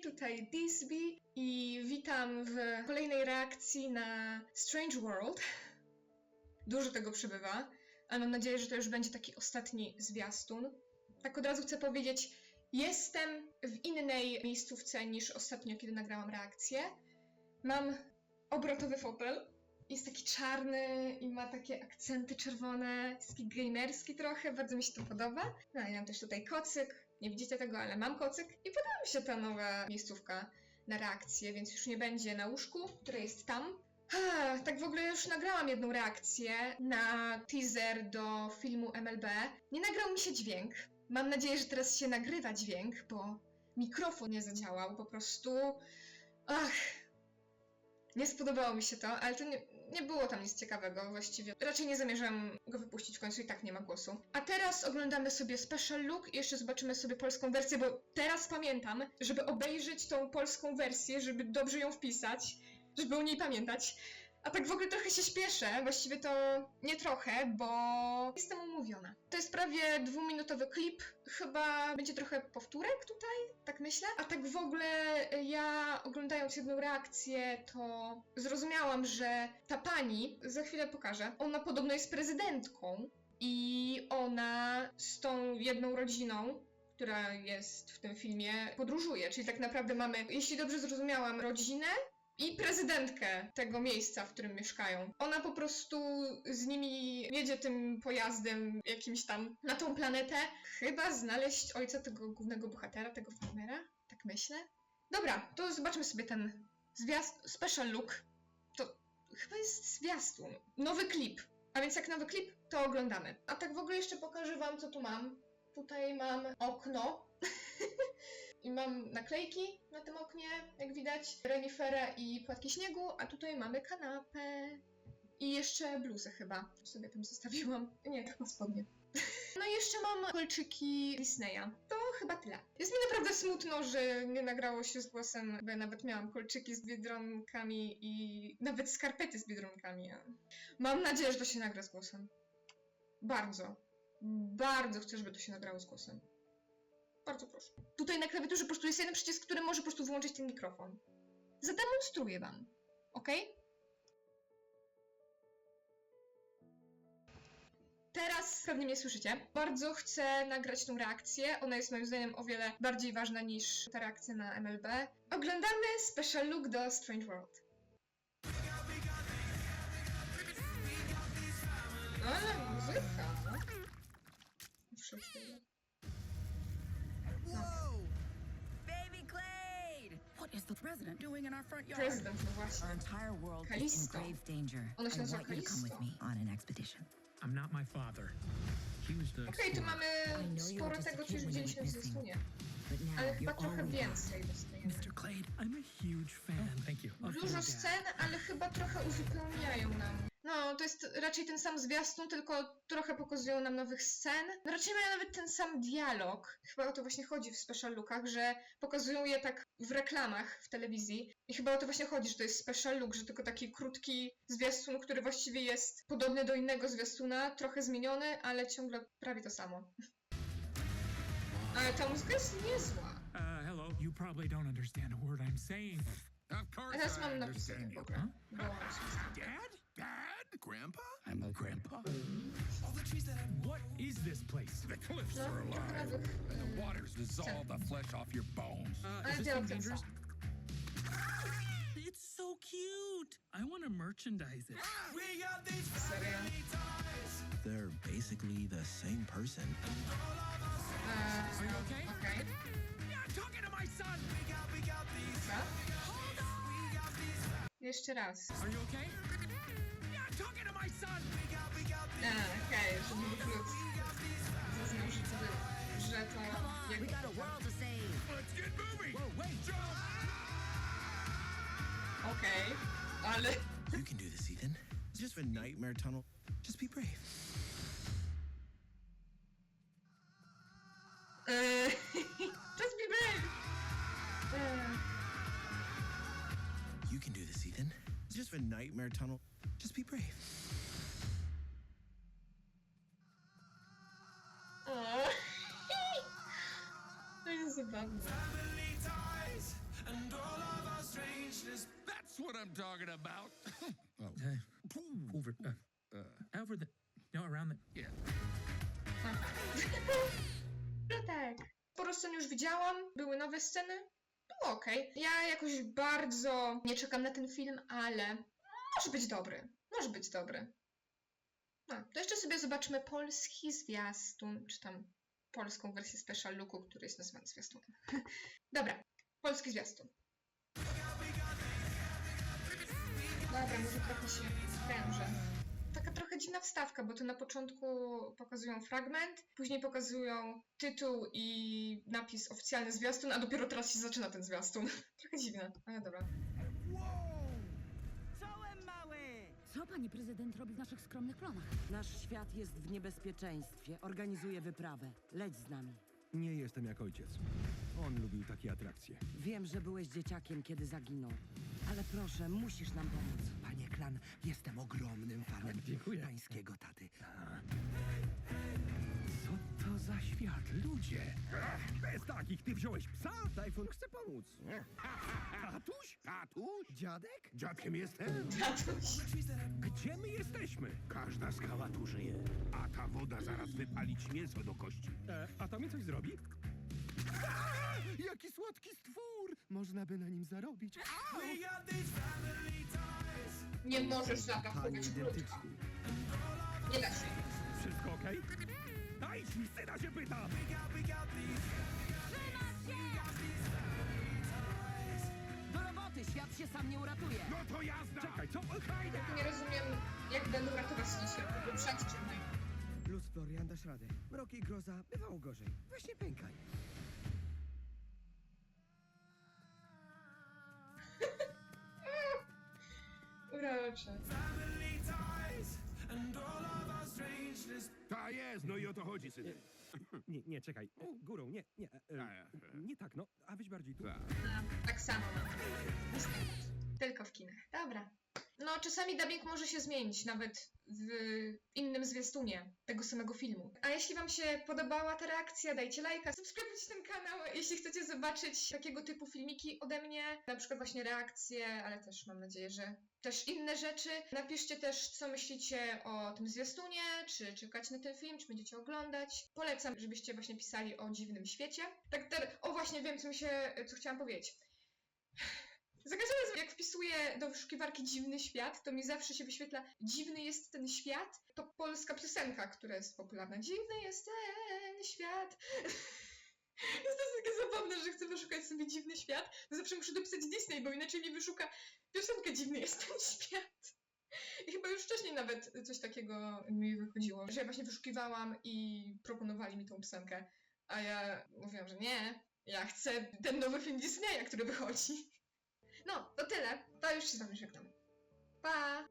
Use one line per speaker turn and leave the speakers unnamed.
tutaj Disby i witam w kolejnej reakcji na Strange World. Dużo tego przybywa, ale mam nadzieję, że to już będzie taki ostatni zwiastun. Tak od razu chcę powiedzieć, jestem w innej miejscówce niż ostatnio, kiedy nagrałam reakcję. Mam obrotowy fotel, jest taki czarny i ma takie akcenty czerwone, jest taki gamerski trochę, bardzo mi się to podoba. No i mam też tutaj kocyk, nie widzicie tego, ale mam kocyk i podoba mi się ta nowa miejscówka na reakcję, więc już nie będzie na łóżku, które jest tam. Ha, tak w ogóle już nagrałam jedną reakcję na teaser do filmu MLB. Nie nagrał mi się dźwięk. Mam nadzieję, że teraz się nagrywa dźwięk, bo mikrofon nie zadziałał po prostu. Ach, nie spodobało mi się to, ale to nie, nie było tam nic ciekawego właściwie. Raczej nie zamierzam go wypuścić w końcu i tak nie ma głosu. A teraz oglądamy sobie special look i jeszcze zobaczymy sobie polską wersję, bo teraz pamiętam, żeby obejrzeć tą polską wersję, żeby dobrze ją wpisać, żeby o niej pamiętać. A tak w ogóle trochę się śpieszę, właściwie to nie trochę, bo jestem umówiona. To jest prawie dwuminutowy klip, chyba będzie trochę powtórek tutaj, tak myślę. A tak w ogóle y, ja oglądając jedną reakcję, to zrozumiałam, że ta pani, za chwilę pokażę, ona podobno jest prezydentką i ona z tą jedną rodziną która jest w tym filmie, podróżuje. Czyli tak naprawdę mamy, jeśli dobrze zrozumiałam, rodzinę, i prezydentkę tego miejsca, w którym mieszkają. Ona po prostu z nimi jedzie tym pojazdem jakimś tam na tą planetę. Chyba znaleźć ojca tego głównego bohatera, tego farmera? Tak myślę. Dobra, to zobaczmy sobie ten zwiast, special look. To chyba jest zwiastun. Nowy klip. A więc jak nowy klip, to oglądamy. A tak w ogóle jeszcze pokażę wam, co tu mam. Tutaj mam okno. I mam naklejki na tym oknie, jak widać, reniferę i płatki śniegu, a tutaj mamy kanapę. I jeszcze bluzę chyba sobie tam zostawiłam. Nie, chyba spodnie. No i jeszcze mam kolczyki Disneya. To chyba tyle. Jest mi naprawdę smutno, że nie nagrało się z głosem, bo ja nawet miałam kolczyki z biedronkami i nawet skarpety z biedronkami. Mam nadzieję, że to się nagra z głosem. Bardzo. Bardzo chcę, żeby to się nagrało z głosem. Bardzo proszę. Tutaj na klawiaturze po prostu jest jeden przycisk, który może po prostu wyłączyć ten mikrofon. Zademonstruję wam. Ok? Teraz pewnie mnie słyszycie. Bardzo chcę nagrać tą reakcję. Ona jest moim zdaniem o wiele bardziej ważna niż ta reakcja na MLB. Oglądamy special look do Strange World. Ale muzyka, no. Wszystko.
Whoa! Baby Clade! What is the president doing in our front yard?
Prezydent, no właśnie.
Our entire world is in
Kalisto.
grave danger.
Ona się nazywa
want you to come with me on an expedition.
I'm not my father. He was the
Okej, tu mamy sporo tego, co już widzieliśmy w zwiastunie.
But now
Ale chyba
you're
trochę
all we have.
więcej dostajemy.
Mr. Clade, I'm a huge fan. thank you. Of your
Dużo
dad.
scen, ale chyba trochę uzupełniają nam. No, to jest raczej ten sam zwiastun, tylko trochę pokazują nam nowych scen. No, raczej mają nawet ten sam dialog. Chyba o to właśnie chodzi w special lookach, że pokazują je tak w reklamach w telewizji. I chyba o to właśnie chodzi, że to jest special look, że tylko taki krótki zwiastun, który właściwie jest podobny do innego zwiastuna, trochę zmieniony, ale ciągle prawie to samo. Ale ta muzyka jest niezła.
Uh, hello. You probably don't understand a word I'm saying.
Of course
Teraz mam
understand
w ogóle. Się.
Dad? Dad? Grandpa? I'm a grandpa.
What is this place?
The cliffs are alive, and the waters dissolve the flesh off your bones.
Uh, is this thing dangerous? It's so cute. I want to merchandise it.
Serio.
They're basically the same person.
Are you okay?
Okej.
Yeah, I'm talking to my son.
Dobra. Jeszcze raz.
Are you okay? My son.
A, okej, żeby był plus. Zaznam, że to, że to
Come we got a world to save.
Let's get moving!
Whoa, wait.
Jump!
Okej, ale...
You can do this, Ethan. It's just a nightmare tunnel. Just be brave.
Eee, uh, Just be brave! Eee,
You can do this, Ethan. It's just a nightmare tunnel. Just be brave.
o. To jest zabawne.
Family ties
what I'm talking about. oh,
Uh, over, uh, uh, over the, no, around the,
yeah.
Aha. No tak. Sporo scen już widziałam, były nowe sceny. Było okej. Ja jakoś bardzo nie czekam na ten film, ale może być dobry. Może być dobry. No, to jeszcze sobie zobaczmy polski zwiastun, czy tam polską wersję special looku, który jest nazywany zwiastunem. Dobra, polski zwiastun. Dobra, może trochę się sprężę taka trochę dziwna wstawka, bo to na początku pokazują fragment, później pokazują tytuł i napis oficjalny zwiastun, a dopiero teraz się zaczyna ten zwiastun. trochę dziwne, ale dobra.
Czołem mały!
Co pani prezydent robi w naszych skromnych plonach?
Nasz świat jest w niebezpieczeństwie. Organizuje wyprawę. Leć z nami.
Nie jestem jak ojciec. On lubił takie atrakcje.
Wiem, że byłeś dzieciakiem, kiedy zaginął. Ale proszę, musisz nam pomóc.
Panie Klan, jestem ogromnym fanem
Dziękuję.
pańskiego taty.
Co to za świat, ludzie? Bez takich, ty wziąłeś psa?
Tajfun chce pomóc.
Tatuś?
Tatuś?
Dziadek?
Dziadkiem jestem?
Tatuś.
Gdzie my jesteśmy?
Każda skała tu żyje, a ta woda zaraz wypalić mięso do kości.
E, a to mi coś zrobi?
Jaki słodki stwór! Można by na nim zarobić.
Nie możesz zapakować krótka. Nie da się.
Wszystko okej? Daj mi syna się pyta!
Do roboty, świat się sam nie uratuje.
No to jazda!
Czekaj, co? Hajde!
Nie rozumiem, jak będą ratować świat, bo przed czym naj-
Luz Florian dasz radę. Mrok i groza bywało gorzej. Właśnie pękaj.
Urocze.
Ta jest, no i o to chodzi, synek.
Nie, nie, czekaj. Górą, nie, nie. E, nie tak, no. A weź bardziej tu.
Tak.
Tak samo. Tylko w kinach. Dobra. No, czasami dubbing może się zmienić, nawet w innym zwiastunie tego samego filmu. A jeśli Wam się podobała ta reakcja, dajcie lajka, subskrybujcie ten kanał, jeśli chcecie zobaczyć takiego typu filmiki ode mnie, na przykład właśnie reakcje, ale też mam nadzieję, że też inne rzeczy. Napiszcie też, co myślicie o tym zwiastunie, czy czekać na ten film, czy będziecie oglądać. Polecam, żebyście właśnie pisali o dziwnym świecie. Tak, ter- o właśnie wiem, co mi się, co chciałam powiedzieć. Za każdym razem, jak wpisuję do wyszukiwarki dziwny świat, to mi zawsze się wyświetla dziwny jest ten świat. To polska piosenka, która jest popularna. Dziwny jest ten świat. Jest to takie zabawne, że chcę wyszukać sobie dziwny świat, to zawsze muszę dopisać Disney, bo inaczej mi wyszuka piosenkę dziwny jest ten świat. I chyba już wcześniej nawet coś takiego mi wychodziło, że ja właśnie wyszukiwałam i proponowali mi tą piosenkę. A ja mówiłam, że nie, ja chcę ten nowy film Disneya, który wychodzi. No, to tyle. To już się zamierzam. Pa!